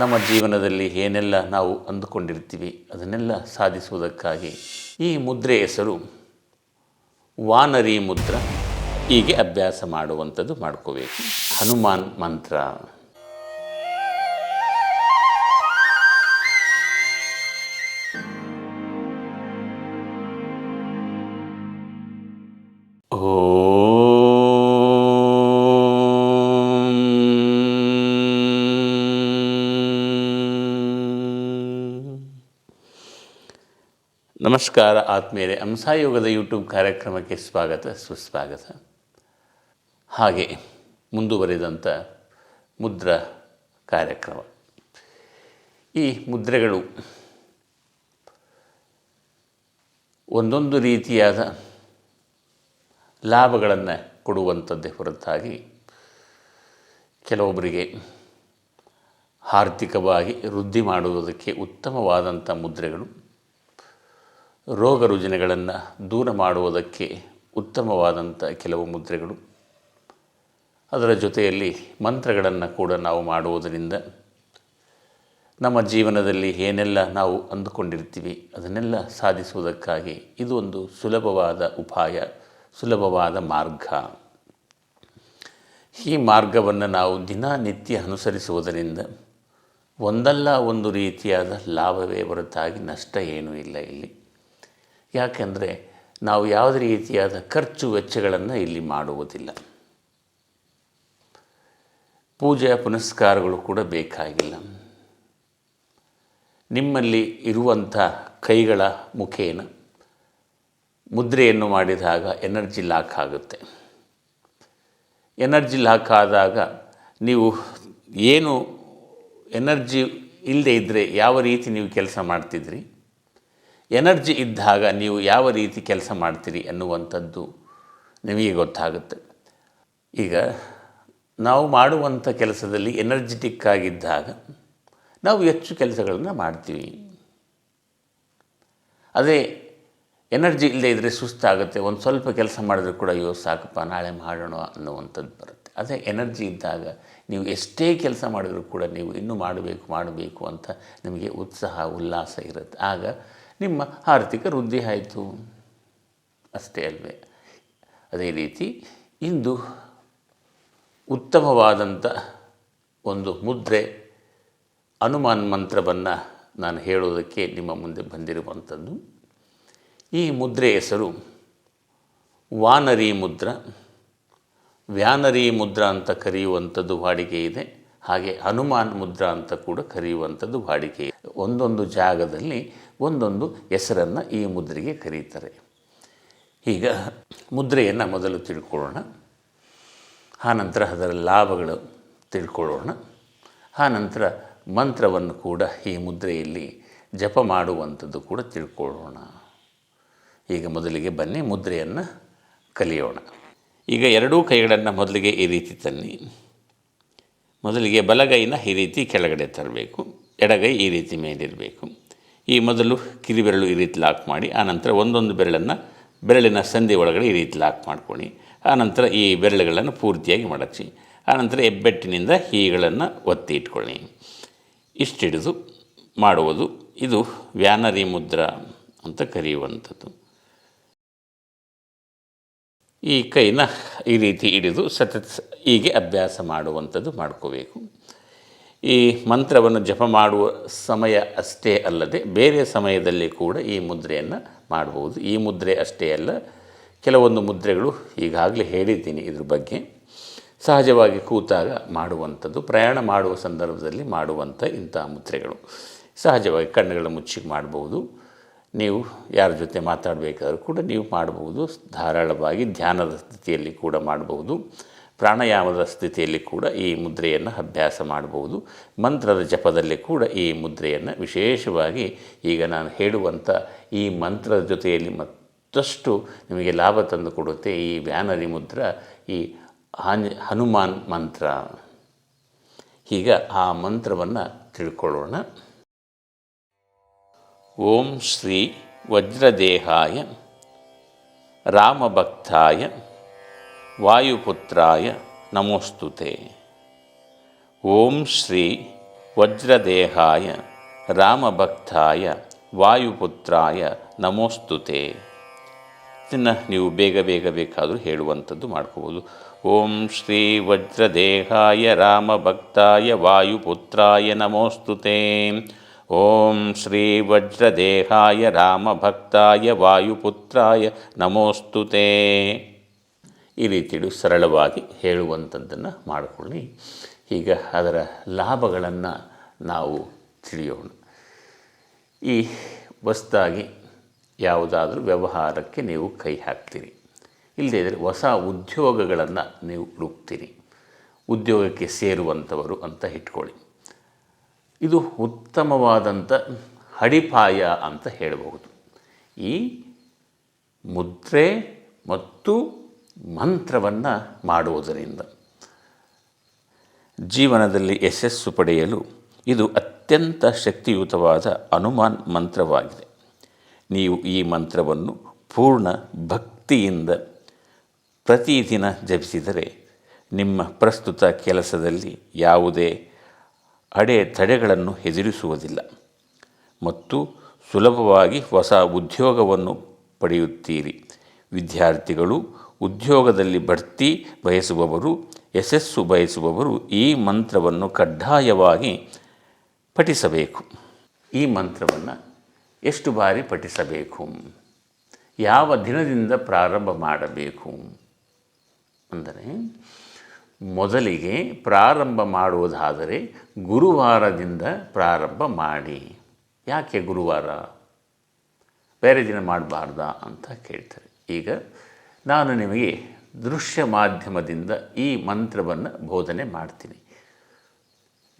ನಮ್ಮ ಜೀವನದಲ್ಲಿ ಏನೆಲ್ಲ ನಾವು ಅಂದುಕೊಂಡಿರ್ತೀವಿ, ಅದನ್ನೆಲ್ಲ ಸಾಧಿಸುವುದಕ್ಕಾಗಿ ಈ ಮುದ್ರೆ ಹೆಸರು ವಾನರಿ ಮುದ್ರ. ಹೀಗೆ ಅಭ್ಯಾಸ ಮಾಡುವಂಥದ್ದು ಮಾಡ್ಕೋಬೇಕು. ಹನುಮಾನ್ ಮಂತ್ರ. ಓಂ ನಮಸ್ಕಾರ ಆತ್ಮೀಯರೇ ಹಂಸಾಯೋಗದ ಯೂಟ್ಯೂಬ್ ಕಾರ್ಯಕ್ರಮಕ್ಕೆ ಸ್ವಾಗತ, ಸುಸ್ವಾಗತ. ಹಾಗೆ ಮುಂದುವರೆದಂಥ ಮುದ್ರ ಕಾರ್ಯಕ್ರಮ. ಈ ಮುದ್ರೆಗಳು ಒಂದೊಂದು ರೀತಿಯಾದ ಲಾಭಗಳನ್ನು ಕೊಡುವಂಥದ್ದೇ ಹೊರತಾಗಿ ಕೆಲವೊಬ್ಬರಿಗೆ ಆರ್ಥಿಕವಾಗಿ ವೃದ್ಧಿ ಮಾಡುವುದಕ್ಕೆ ಉತ್ತಮವಾದಂಥ ಮುದ್ರೆಗಳು. ರೋಗ ರುಜಿನಗಳನ್ನು ದೂರ ಮಾಡುವುದಕ್ಕೆ ಉತ್ತಮವಾದಂಥ ಕೆಲವು ಮುದ್ರೆಗಳು. ಅದರ ಜೊತೆಯಲ್ಲಿ ಮಂತ್ರಗಳನ್ನು ಕೂಡ ನಾವು ಮಾಡುವುದರಿಂದ ನಮ್ಮ ಜೀವನದಲ್ಲಿ ಏನೆಲ್ಲ ನಾವು ಅಂದುಕೊಂಡಿರ್ತೀವಿ ಅದನ್ನೆಲ್ಲ ಸಾಧಿಸುವುದಕ್ಕಾಗಿ ಇದು ಒಂದು ಸುಲಭವಾದ ಉಪಾಯ, ಸುಲಭವಾದ ಮಾರ್ಗ. ಈ ಮಾರ್ಗವನ್ನು ನಾವು ದಿನನಿತ್ಯ ಅನುಸರಿಸುವುದರಿಂದ ಒಂದಲ್ಲ ಒಂದು ರೀತಿಯಾದ ಲಾಭವೇ ಹೊರತಾಗಿ ನಷ್ಟ ಏನೂ ಇಲ್ಲ ಇಲ್ಲಿ. ಯಾಕೆಂದರೆ ನಾವು ಯಾವುದೇ ರೀತಿಯಾದ ಖರ್ಚು ವೆಚ್ಚಗಳನ್ನು ಇಲ್ಲಿ ಮಾಡುವುದಿಲ್ಲ. ಪೂಜೆ ಪುನಸ್ಕಾರಗಳು ಕೂಡ ಬೇಕಾಗಿಲ್ಲ. ನಿಮ್ಮಲ್ಲಿ ಇರುವಂಥ ಕೈಗಳ ಮುಖೇನ ಮುದ್ರೆಯನ್ನು ಮಾಡಿದಾಗ ಎನರ್ಜಿ ಲಾಕ್ ಆಗುತ್ತೆ. ಎನರ್ಜಿ ಲಾಕ್ ಆದಾಗ ನೀವು ಏನು ಎನರ್ಜಿ ಇಲ್ಲದೆ ಇದ್ದರೆ ಯಾವ ರೀತಿ ನೀವು ಕೆಲಸ ಮಾಡ್ತಿದ್ರಿ? ಎನರ್ಜಿ ಇದ್ದಾಗ ನೀವು ಯಾವ ರೀತಿ ಕೆಲಸ ಮಾಡ್ತೀರಿ ಅನ್ನುವಂಥದ್ದು ನಿಮಗೆ ಗೊತ್ತಾಗುತ್ತೆ. ಈಗ ನಾವು ಮಾಡುವಂಥ ಕೆಲಸದಲ್ಲಿ ಎನರ್ಜೆಟಿಕ್ ಆಗಿದ್ದಾಗ ನಾವು ಹೆಚ್ಚು ಕೆಲಸಗಳನ್ನು ಮಾಡ್ತೀವಿ. ಅದೇ ಎನರ್ಜಿ ಇಲ್ಲದೆ ಇದ್ದರೆ ಸುಸ್ತಾಗುತ್ತೆ, ಒಂದು ಸ್ವಲ್ಪ ಕೆಲಸ ಮಾಡಿದ್ರೆ ಕೂಡ ಅಯ್ಯೋ ಸಾಕಪ್ಪ, ನಾಳೆ ಮಾಡೋಣ ಅನ್ನುವಂಥದ್ದು ಬರುತ್ತೆ. ಅದೇ ಎನರ್ಜಿ ಇದ್ದಾಗ ನೀವು ಎಷ್ಟೇ ಕೆಲಸ ಮಾಡಿದರೂ ಕೂಡ ನೀವು ಇನ್ನೂ ಮಾಡಬೇಕು ಮಾಡಬೇಕು ಅಂತ ನಿಮಗೆ ಉತ್ಸಾಹ, ಉಲ್ಲಾಸ ಇರುತ್ತೆ. ಆಗ ನಿಮ್ಮ ಆರ್ಥಿಕ ವೃದ್ಧಿ ಆಯಿತು. ಅಷ್ಟೇ ಅಲ್ವೇ. ಅದೇ ರೀತಿ ಇಂದು ಉತ್ತಮವಾದಂಥ ಒಂದು ಮುದ್ರೆ, ಅನುಮಾನ್ ಮಂತ್ರವನ್ನು ನಾನು ಹೇಳೋದಕ್ಕೆ ನಿಮ್ಮ ಮುಂದೆ ಬಂದಿರುವಂಥದ್ದು. ಈ ಮುದ್ರೆ ಹೆಸರು ವಾನರಿ ಮುದ್ರ. ವ್ಯಾನರಿ ಮುದ್ರ ಅಂತ ಕರೆಯುವಂಥದ್ದು ವಾಡಿಕೆ ಇದೆ. ಹಾಗೆ ಹನುಮಾನ್ ಮುದ್ರ ಅಂತ ಕೂಡ ಕರೆಯುವಂಥದ್ದು ವಾಡಿಕೆ ಒಂದೊಂದು ಜಾಗದಲ್ಲಿ ಒಂದೊಂದು ಹೆಸರನ್ನು ಈ ಮುದ್ರೆಗೆ ಕರೀತಾರೆ. ಈಗ ಮುದ್ರೆಯನ್ನು ಮೊದಲು ತಿಳ್ಕೊಳ್ಳೋಣ. ಆನಂತರ ಅದರ ಲಾಭಗಳು ತಿಳ್ಕೊಳ್ಳೋಣ. ಆನಂತರ ಮಂತ್ರವನ್ನು ಕೂಡ ಈ ಮುದ್ರೆಯಲ್ಲಿ ಜಪ ಮಾಡುವಂಥದ್ದು ಕೂಡ ತಿಳ್ಕೊಳ್ಳೋಣ. ಈಗ ಮೊದಲಿಗೆ ಬನ್ನಿ ಮುದ್ರೆಯನ್ನು ಕಲಿಯೋಣ. ಈಗ ಎರಡೂ ಕೈಗಳನ್ನು ಮೊದಲಿಗೆ ಈ ರೀತಿ ತನ್ನಿ. ಮೊದಲಿಗೆ ಬಲಗೈನ ಈ ರೀತಿ ಕೆಳಗಡೆ ತರಬೇಕು. ಎಡಗೈ ಈ ರೀತಿ ಮೇಲಿರಬೇಕು. ಈ ಮೊದಲು ಕಿರಿಬೆರಳು ಈ ರೀತಿ ಲಾಕ್ ಮಾಡಿ ಆನಂತರ ಒಂದೊಂದು ಬೆರಳನ್ನು ಬೆರಳಿನ ಸಂಧಿ ಒಳಗಡೆ ಈ ರೀತಿ ಲಾಕ್ ಮಾಡ್ಕೊಳ್ಳಿ. ಆನಂತರ ಈ ಬೆರಳುಗಳನ್ನು ಪೂರ್ತಿಯಾಗಿ ಮಡಚಿ ಆನಂತರ ಹೆಬ್ಬೆಟ್ಟಿನಿಂದ ಹೀಗಳನ್ನು ಒತ್ತಿ ಇಟ್ಕೊಳ್ಳಿ. ಇಷ್ಟಿಡಿದು ಮಾಡುವುದು, ಇದು ವ್ಯಾನರಿ ಮುದ್ರ ಅಂತ ಕರೆಯುವಂಥದ್ದು. ಈ ಕೈನ ಈ ರೀತಿ ಹಿಡಿದು ಸತತ ಹೀಗೆ ಅಭ್ಯಾಸ ಮಾಡುವಂಥದ್ದು ಮಾಡ್ಕೋಬೇಕು. ಈ ಮಂತ್ರವನ್ನು ಜಪ ಮಾಡುವ ಸಮಯ ಅಷ್ಟೇ ಅಲ್ಲದೆ ಬೇರೆ ಸಮಯದಲ್ಲಿ ಕೂಡ ಈ ಮುದ್ರೆಯನ್ನು ಮಾಡಬಹುದು. ಈ ಮುದ್ರೆ ಅಷ್ಟೇ ಅಲ್ಲ, ಕೆಲವೊಂದು ಮುದ್ರೆಗಳು ಈಗಾಗಲೇ ಹೇಳಿದ್ದೀನಿ ಇದ್ರ ಬಗ್ಗೆ. ಸಹಜವಾಗಿ ಕೂತಾಗ ಮಾಡುವಂಥದ್ದು, ಪ್ರಯಾಣ ಮಾಡುವ ಸಂದರ್ಭದಲ್ಲಿ ಮಾಡುವಂಥ ಇಂಥ ಮುದ್ರೆಗಳು. ಸಹಜವಾಗಿ ಕಣ್ಣುಗಳ ಮುಚ್ಚಿ ಮಾಡಬಹುದು. ನೀವು ಯಾರ ಜೊತೆ ಮಾತಾಡಬೇಕಾದ್ರೂ ಕೂಡ ನೀವು ಮಾಡಬಹುದು. ಧಾರಾಳವಾಗಿ ಧ್ಯಾನದ ಸ್ಥಿತಿಯಲ್ಲಿ ಕೂಡ ಮಾಡಬಹುದು. ಪ್ರಾಣಾಯಾಮದ ಸ್ಥಿತಿಯಲ್ಲಿ ಕೂಡ ಈ ಮುದ್ರೆಯನ್ನು ಅಭ್ಯಾಸ ಮಾಡಬಹುದು. ಮಂತ್ರದ ಜಪದಲ್ಲಿ ಕೂಡ ಈ ಮುದ್ರೆಯನ್ನು ವಿಶೇಷವಾಗಿ ಈಗ ನಾನು ಹೇಳುವಂಥ ಈ ಮಂತ್ರದ ಜೊತೆಯಲ್ಲಿ ಮತ್ತಷ್ಟು ನಿಮಗೆ ಲಾಭ ತಂದು ಕೊಡುತ್ತೆ ಈ ವ್ಯಾನರಿ ಮುದ್ರ, ಈ ಹನುಮಾನ್ ಮಂತ್ರ. ಈಗ ಆ ಮಂತ್ರವನ್ನು ತಿಳ್ಕೊಳ್ಳೋಣ. ಓಂ ಶ್ರೀ ವಜ್ರದೇಹಾಯ ರಾಮಭಕ್ತಾಯ ವಾಯುಪುತ್ರಾಯ ನಮೋಸ್ತುತೆ. ಓಂ ಶ್ರೀ ವಜ್ರದೇಹಾಯ ರಾಮಭಕ್ತಾಯ ವಾಯುಪುತ್ರಾಯ ನಮೋಸ್ತುತೆ. ಇದನ್ನು ನೀವು ಬೇಗ ಬೇಗ ಬೇಕಾದರೂ ಹೇಳುವಂಥದ್ದು ಮಾಡ್ಕೋಬೋದು. ಓಂ ಶ್ರೀ ವಜ್ರದೇಹಾಯ ರಾಮಭಕ್ತಾಯ ವಾಯುಪುತ್ರಾಯ ನಮೋಸ್ತುತೆ. ಓಂ ಶ್ರೀ ವಜ್ರದೇಹಾಯ ರಾಮಭಕ್ತಾಯ ವಾಯುಪುತ್ರಾಯ ನಮೋಸ್ತುತೆ. ಈ ರೀತಿಯಲ್ಲಿ ಸರಳವಾಗಿ ಹೇಳುವಂಥದ್ದನ್ನು ಮಾಡಿಕೊಳ್ಳಿ. ಈಗ ಅದರ ಲಾಭಗಳನ್ನು ನಾವು ತಿಳಿಯೋಣ. ಈ ಹೊಸ್ದಾಗಿ ಯಾವುದಾದ್ರೂ ವ್ಯವಹಾರಕ್ಕೆ ನೀವು ಕೈ ಹಾಕ್ತೀರಿ. ಇಲ್ಲದೇ ಇದ್ದರೆ ಹೊಸ ಉದ್ಯೋಗಗಳನ್ನು ನೀವು ಹುಡುಕ್ತೀರಿ. ಉದ್ಯೋಗಕ್ಕೆ ಸೇರುವಂಥವರು ಅಂತ ಇಟ್ಕೊಳ್ಳಿ. ಇದು ಉತ್ತಮವಾದಂಥ ಅಡಿಪಾಯ ಅಂತ ಹೇಳಬಹುದು. ಈ ಮುದ್ರೆ ಮತ್ತು ಮಂತ್ರವನ್ನು ಮಾಡುವುದರಿಂದ ಜೀವನದಲ್ಲಿ ಯಶಸ್ಸು ಪಡೆಯಲು ಇದು ಅತ್ಯಂತ ಶಕ್ತಿಯುತವಾದ ಅನುಮಾನ್ ಮಂತ್ರವಾಗಿದೆ. ನೀವು ಈ ಮಂತ್ರವನ್ನು ಪೂರ್ಣ ಭಕ್ತಿಯಿಂದ ಪ್ರತಿದಿನ ಜಪಿಸಿದರೆ ನಿಮ್ಮ ಪ್ರಸ್ತುತ ಕೆಲಸದಲ್ಲಿ ಯಾವುದೇ ಅಡೆತಡೆಗಳನ್ನು ಎದುರಿಸುವುದಿಲ್ಲ ಮತ್ತು ಸುಲಭವಾಗಿ ಹೊಸ ಉದ್ಯೋಗವನ್ನು ಪಡೆಯುತ್ತೀರಿ. ವಿದ್ಯಾರ್ಥಿಗಳು ಉದ್ಯೋಗದಲ್ಲಿ ಬಡ್ತಿ ಬಯಸುವವರು, ಯಶಸ್ಸು ಬಯಸುವವರು ಈ ಮಂತ್ರವನ್ನು ಕಡ್ಡಾಯವಾಗಿ ಪಠಿಸಬೇಕು. ಈ ಮಂತ್ರವನ್ನು ಎಷ್ಟು ಬಾರಿ ಪಠಿಸಬೇಕು? ಯಾವ ದಿನದಿಂದ ಪ್ರಾರಂಭ ಮಾಡಬೇಕು? ಅಂದರೆ ಮೊದಲಿಗೆ ಪ್ರಾರಂಭ ಮಾಡುವುದಾದರೆ ಗುರುವಾರದಿಂದ ಪ್ರಾರಂಭ ಮಾಡಿ. ಯಾಕೆ ಗುರುವಾರ? ಬೇರೆ ದಿನ ಮಾಡಬಾರ್ದಾ ಅಂತ ಕೇಳ್ತಾರೆ. ಈಗ ನಾನು ನಿಮಗೆ ದೃಶ್ಯ ಮಾಧ್ಯಮದಿಂದ ಈ ಮಂತ್ರವನ್ನು ಬೋಧನೆ ಮಾಡ್ತೀನಿ.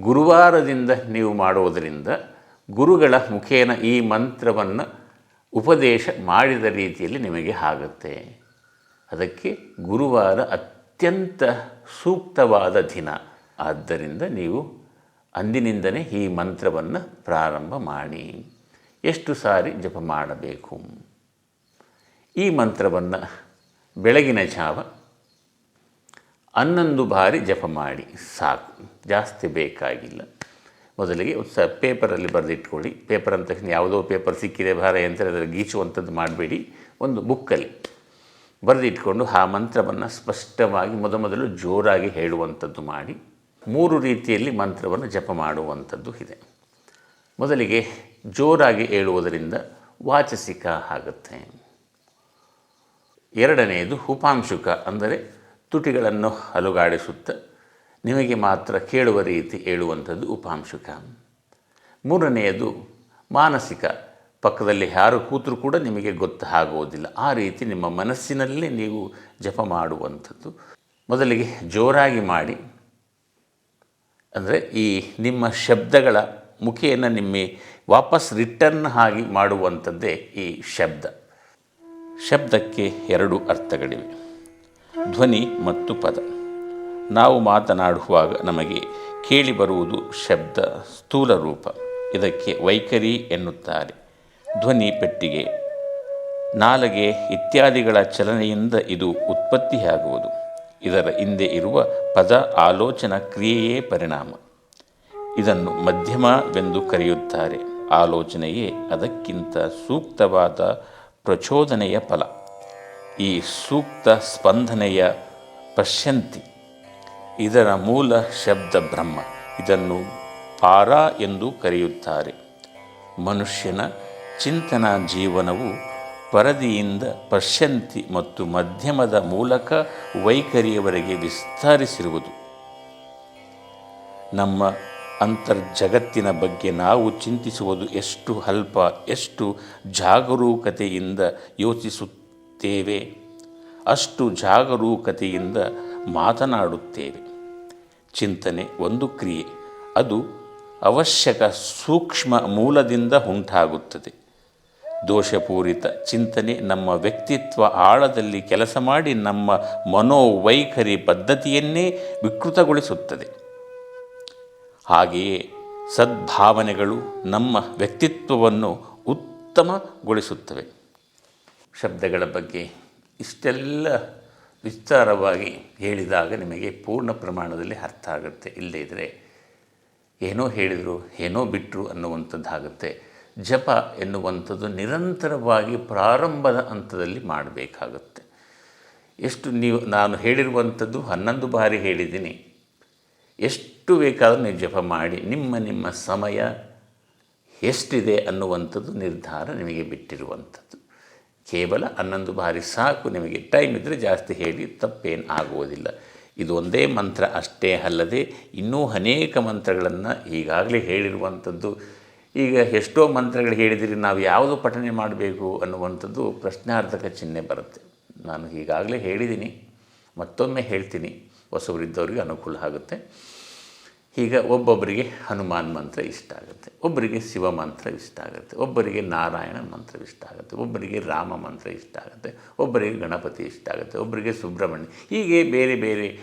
ಗುರುವಾರದಿಂದ ನೀವು ಮಾಡುವುದರಿಂದ ಗುರುಗಳ ಮುಖೇನ ಈ ಮಂತ್ರವನ್ನು ಉಪದೇಶ ಮಾಡಿದ ರೀತಿಯಲ್ಲಿ ನಿಮಗೆ ಆಗುತ್ತೆ. ಅದಕ್ಕೆ ಗುರುವಾರ ಅತ್ಯಂತ ಸೂಕ್ತವಾದ ದಿನ. ಆದ್ದರಿಂದ ನೀವು ಅಂದಿನಿಂದಲೇ ಈ ಮಂತ್ರವನ್ನು ಪ್ರಾರಂಭ ಮಾಡಿ. ಎಷ್ಟು ಸಾರಿ ಜಪ ಮಾಡಬೇಕು? ಈ ಮಂತ್ರವನ್ನು ಬೆಳಗಿನ ಜಾವ ಹನ್ನೊಂದು ಬಾರಿ ಜಪ ಮಾಡಿ ಸಾಕು. ಜಾಸ್ತಿ ಬೇಕಾಗಿಲ್ಲ. ಮೊದಲಿಗೆ ಪೇಪರಲ್ಲಿ ಬರೆದಿಟ್ಕೊಳ್ಳಿ. ಪೇಪರ್ ಅಂತ ತಕ್ಷಣ ಯಾವುದೋ ಪೇಪರ್ ಸಿಕ್ಕಿದೆ ಭಾರ ಯಂತ್ರ ಅದರ ಗೀಚುವಂಥದ್ದು ಮಾಡಬೇಡಿ. ಒಂದು ಬುಕ್ಕಲ್ಲಿ ಬರೆದಿಟ್ಕೊಂಡು ಆ ಮಂತ್ರವನ್ನು ಸ್ಪಷ್ಟವಾಗಿ ಮೊದಮೊದಲು ಜೋರಾಗಿ ಹೇಳುವಂಥದ್ದು ಮಾಡಿ ಮೂರು ರೀತಿಯಲ್ಲಿ ಮಂತ್ರವನ್ನು ಜಪ ಮಾಡುವಂಥದ್ದು ಇದೆ. ಮೊದಲಿಗೆ ಜೋರಾಗಿ ಹೇಳುವುದರಿಂದ ವಾಚಸಿಕ ಆಗುತ್ತೆ. ಎರಡನೆಯದು ಉಪಾಂಶುಕ ಅಂದರೆ ತುಟಿಗಳನ್ನು ಅಲುಗಾಡಿಸುತ್ತ ನಿಮಗೆ ಮಾತ್ರ ಕೇಳುವ ರೀತಿ ಹೇಳುವಂಥದ್ದು ಉಪಾಂಶುಕ. ಮೂರನೆಯದು ಮಾನಸಿಕ. ಪಕ್ಕದಲ್ಲಿ ಯಾರು ಕೂತರೂ ಕೂಡ ನಿಮಗೆ ಗೊತ್ತಾಗುವುದಿಲ್ಲ ಆ ರೀತಿ ನಿಮ್ಮ ಮನಸ್ಸಿನಲ್ಲೇ ನೀವು ಜಪ ಮಾಡುವಂಥದ್ದು. ಮೊದಲಿಗೆ ಜೋರಾಗಿ ಮಾಡಿ. ಅಂದರೆ ಈ ನಿಮ್ಮ ಶಬ್ದಗಳ ಮುಖೇನ ನಿಮ್ಮ ವಾಪಸ್ ರಿಟರ್ನ್ ಆಗಿ ಮಾಡುವಂಥದ್ದೇ ಈ ಶಬ್ದ. ಶಬ್ದಕ್ಕೆ ಎರಡು ಅರ್ಥಗಳಿವೆ. ಧ್ವನಿ ಮತ್ತು ಪದ. ನಾವು ಮಾತನಾಡುವಾಗ ನಮಗೆ ಕೇಳಿಬರುವುದು ಶಬ್ದ, ಸ್ಥೂಲ ರೂಪ. ಇದಕ್ಕೆ ವೈಖರಿ ಎನ್ನುತ್ತಾರೆ. ಧ್ವನಿ ಪೆಟ್ಟಿಗೆ, ನಾಲಗೆ ಇತ್ಯಾದಿಗಳ ಚಲನೆಯಿಂದ ಇದು ಉತ್ಪತ್ತಿಯಾಗುವುದು. ಇದರ ಹಿಂದೆ ಇರುವ ಪದ ಆಲೋಚನಾ ಕ್ರಿಯೆಯೇ ಪರಿಣಾಮ. ಇದನ್ನು ಮಧ್ಯಮವೆಂದು ಕರೆಯುತ್ತಾರೆ. ಆಲೋಚನೆಯೇ ಅದಕ್ಕಿಂತ ಸೂಕ್ತವಾದ ಪ್ರಚೋದನೆಯ ಫಲ. ಈ ಸೂಕ್ತ ಸ್ಪಂದನೆಯ ಪಶ್ಯಂತಿ. ಇದರ ಮೂಲ ಶಬ್ದ ಬ್ರಹ್ಮ. ಇದನ್ನು ಪಾರ ಎಂದು ಕರೆಯುತ್ತಾರೆ. ಮನುಷ್ಯನ ಚಿಂತನಾ ಜೀವನವು ಪರದಿಯಿಂದ ಪಶ್ಯಂತಿ ಮತ್ತು ಮಧ್ಯಮದ ಮೂಲಕ ವೈಖರಿಯವರೆಗೆ ವಿಸ್ತರಿಸಿರುವುದು. ನಮ್ಮ ಅಂತರ್ಜಗತ್ತಿನ ಬಗ್ಗೆ ನಾವು ಚಿಂತಿಸುವುದು ಎಷ್ಟು ಅಲ್ಪ, ಎಷ್ಟು ಜಾಗರೂಕತೆಯಿಂದ ಯೋಚಿಸುತ್ತೇವೆ? ಅಷ್ಟು ಜಾಗರೂಕತೆಯಿಂದ ಮಾತನಾಡುತ್ತೇವೆ. ಚಿಂತನೆ ಒಂದು ಕ್ರಿಯೆ. ಅದು ಅವಶ್ಯಕ ಸೂಕ್ಷ್ಮ ಮೂಲದಿಂದ ಉಂಟಾಗುತ್ತದೆ. ದೋಷಪೂರಿತ ಚಿಂತನೆ ನಮ್ಮ ವ್ಯಕ್ತಿತ್ವ ಆಳದಲ್ಲಿ ಕೆಲಸ ಮಾಡಿ ನಮ್ಮ ಮನೋವೈಖರಿ ಪದ್ಧತಿಯನ್ನೇ ವಿಕೃತಗೊಳಿಸುತ್ತದೆ. ಹಾಗೆಯೇ ಸದ್ಭಾವನೆಗಳು ನಮ್ಮ ವ್ಯಕ್ತಿತ್ವವನ್ನು ಉತ್ತಮಗೊಳಿಸುತ್ತವೆ. ಶಬ್ದಗಳ ಬಗ್ಗೆ ಇಷ್ಟೆಲ್ಲ ವಿಸ್ತಾರವಾಗಿ ಹೇಳಿದಾಗ ನಿಮಗೆ ಪೂರ್ಣ ಪ್ರಮಾಣದಲ್ಲಿ ಅರ್ಥ ಆಗುತ್ತೆ. ಇಲ್ಲದೇ ಇದ್ದರೆ ಏನೋ ಹೇಳಿದರು, ಏನೋ ಬಿಟ್ಟರು ಅನ್ನುವಂಥದ್ದಾಗುತ್ತೆ. ಜಪ ಎನ್ನುವಂಥದ್ದು ನಿರಂತರವಾಗಿ ಪ್ರಾರಂಭದ ಹಂತದಲ್ಲಿ ಮಾಡಬೇಕಾಗುತ್ತೆ. ಎಷ್ಟು ನೀವು, ನಾನು ಹೇಳಿರುವಂಥದ್ದು ಹನ್ನೊಂದು ಬಾರಿ ಹೇಳಿದ್ದೀನಿ. ಎಷ್ಟು ಬೇಕಾದರೂ ನೀವು ಜಪ ಮಾಡಿ, ನಿಮ್ಮ ನಿಮ್ಮ ಸಮಯ ಎಷ್ಟಿದೆ ಅನ್ನುವಂಥದ್ದು ನಿರ್ಧಾರ ನಿಮಗೆ ಬಿಟ್ಟಿರುವಂಥದ್ದು. ಕೇವಲ ಹನ್ನೊಂದು ಬಾರಿ ಸಾಕು, ನಿಮಗೆ ಟೈಮ್ ಇದ್ದರೆ ಜಾಸ್ತಿ ಹೇಳಿ ತಪ್ಪೇನು ಆಗುವುದಿಲ್ಲ. ಇದು ಒಂದೇ ಮಂತ್ರ ಅಷ್ಟೇ ಅಲ್ಲದೆ ಇನ್ನೂ ಅನೇಕ ಮಂತ್ರಗಳನ್ನು ಈಗಾಗಲೇ ಹೇಳಿರುವಂಥದ್ದು. ಈಗ ಎಷ್ಟೋ ಮಂತ್ರಗಳು ಹೇಳಿದಿರಿ, ನಾವು ಯಾವುದು ಪಠನೆ ಮಾಡಬೇಕು ಅನ್ನುವಂಥದ್ದು ಪ್ರಶ್ನಾರ್ಥಕ ಚಿಹ್ನೆ ಬರುತ್ತೆ. ನಾನು ಈಗಾಗಲೇ ಹೇಳಿದ್ದೀನಿ, ಮತ್ತೊಮ್ಮೆ ಹೇಳ್ತೀನಿ. ಹೊಸವರಿದ್ದವರಿಗೆ ಅನುಕೂಲ ಆಗುತ್ತೆ. ಈಗ ಒಬ್ಬೊಬ್ಬರಿಗೆ ಹನುಮಾನ್ ಮಂತ್ರ ಇಷ್ಟ ಆಗುತ್ತೆ. ಒಬ್ಬರಿಗೆ ಶಿವ ಮಂತ್ರ ಇಷ್ಟ ಆಗುತ್ತೆ. ಒಬ್ಬರಿಗೆ ನಾರಾಯಣ ಮಂತ್ರ ಇಷ್ಟ ಆಗುತ್ತೆ. ಒಬ್ಬರಿಗೆ ರಾಮ ಮಂತ್ರ ಇಷ್ಟ ಆಗುತ್ತೆ. ಒಬ್ಬರಿಗೆ ಗಣಪತಿ ಇಷ್ಟ ಆಗುತ್ತೆ. ಒಬ್ಬರಿಗೆ ಸುಬ್ರಹ್ಮಣ್ಯ ಹೀಗೆ ಬೇರೆ ಬೇರೆ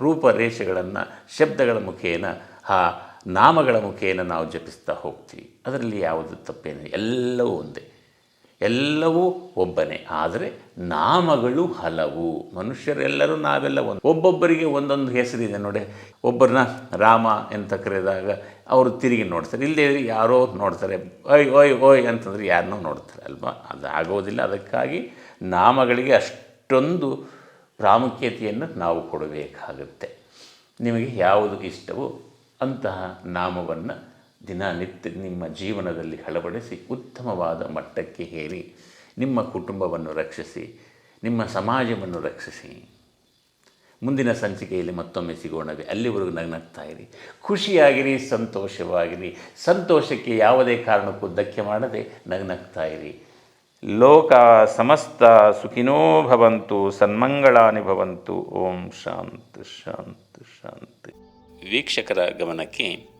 ರೂಪರೇಷೆಗಳನ್ನು, ಶಬ್ದಗಳ ಮುಖೇನ, ಆ, ನಾಮಗಳ ಮುಖೇನ ನಾವು ಜಪಿಸ್ತಾ ಹೋಗ್ತೀವಿ. ಅದರಲ್ಲಿ ಯಾವುದು ತಪ್ಪೇನಿಲ್ಲ ಎಲ್ಲವೂ ಒಂದೇ. ಎಲ್ಲವೂ ಒಬ್ಬನೇ. ಆದರೆ ನಾಮಗಳು ಹಲವು. ಮನುಷ್ಯರೆಲ್ಲರೂ ನಾವೆಲ್ಲ ಒಂದು. ಒಬ್ಬೊಬ್ಬರಿಗೆ ಒಂದೊಂದು ಹೆಸರಿದೆ ನೋಡಿ. ಒಬ್ಬರನ್ನ ರಾಮ ಅಂತ ಕರೆದಾಗ ಅವರು ತಿರುಗಿ ನೋಡ್ತಾರೆ. ಇಲ್ಲದೇ ಯಾರೋ ನೋಡ್ತಾರೆ. ಓಯ್ ಓಯ್ ಓಯ್ ಅಂತಂದರೆ ಯಾರನ್ನೋ ನೋಡ್ತಾರೆ ಅಲ್ವಾ? ಅದು ಆಗೋದಿಲ್ಲ. ಅದಕ್ಕಾಗಿ ನಾಮಗಳಿಗೆ ಅಷ್ಟೊಂದು ಪ್ರಾಮುಖ್ಯತೆಯನ್ನು ನಾವು ಕೊಡಬೇಕಾಗುತ್ತೆ. ನಿಮಗೆ ಯಾವುದು ಇಷ್ಟವೋ ಅಂತಹ ನಾಮವನ್ನು ದಿನನಿತ್ಯ ನಿಮ್ಮ ಜೀವನದಲ್ಲಿ ಅಳವಡಿಸಿ ಉತ್ತಮವಾದ ಮಟ್ಟಕ್ಕೆ ಹೇರಿ. ನಿಮ್ಮ ಕುಟುಂಬವನ್ನು ರಕ್ಷಿಸಿ, ನಿಮ್ಮ ಸಮಾಜವನ್ನು ರಕ್ಷಿಸಿ. ಮುಂದಿನ ಸಂಚಿಕೆಯಲ್ಲಿ ಮತ್ತೊಮ್ಮೆ ಸಿಗೋಣವೇ. ಅಲ್ಲಿವರೆಗೂ ನಗ್ನಗ್ತಾ ಇರಿ. ಖುಷಿಯಾಗಿರಿ, ಸಂತೋಷವಾಗಿರಿ. ಸಂತೋಷಕ್ಕೆ ಯಾವುದೇ ಕಾರಣಕ್ಕೂ ಧಕ್ಕೆ ಮಾಡದೆ ನಗ್ನಗ್ತಾ ಇರಿ. ಲೋಕ ಸಮಸ್ತ ಸುಖಿನೋ ಭವಂತು, ಸನ್ಮಂಗಳಾನಿ ಭವಂತು. ಓಂ ಶಾಂತಿ ಶಾಂತಿ ಶಾಂತಿ. ವೀಕ್ಷಕರ ಗಮನಕ್ಕೆ